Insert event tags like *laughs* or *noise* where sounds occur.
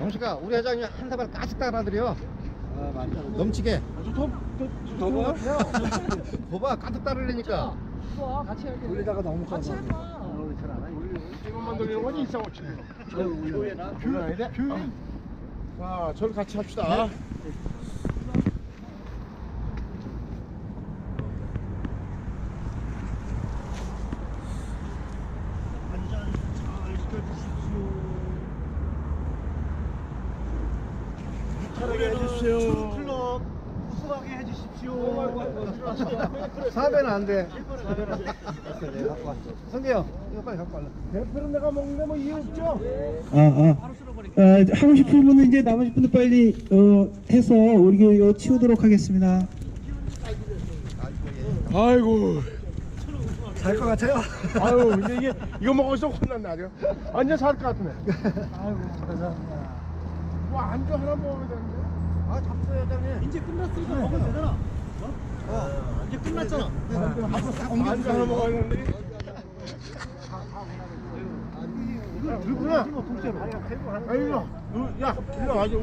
영식아 우리 회장님 한 사발 까짓 따라드려 아 맞다. 넘치게 더 봐. *laughs* 거봐 가득 따르려니까 좋아 같이 할게 올리다가 너무 같이. 해봐 이것만 돌리는 거지 일사오치. 교회나 올려야 돼. 자, 저를 같이 합시다. 잘하게 해주세요. 클럽 우승하게 해주십시오. 4배는 안 돼 성대 형 이거 빨리 갖고 갈라 대표는 내가 먹는데 뭐 이해 없죠? 아, 아. 아, 하고 싶은 분은 이제 나머지 분들 빨리 어, 해서 우리 교 치우도록 하겠습니다. 아이고. 잘것 같아요. 아유, 이제 이게 이거 먹어서 혼난다 아주. 완전 살것 같네. *laughs* 아이고 감사합니다. 뭐 안주 하나 먹어야 되는데. 아 잡수요 회장님 이제 끝났으니까 먹으면 되잖아. 어 이제 끝났잖아 안주 하나 먹어야 되는데. 들구나. 아이고, 야, 일로 와. 야, 일로 와줘.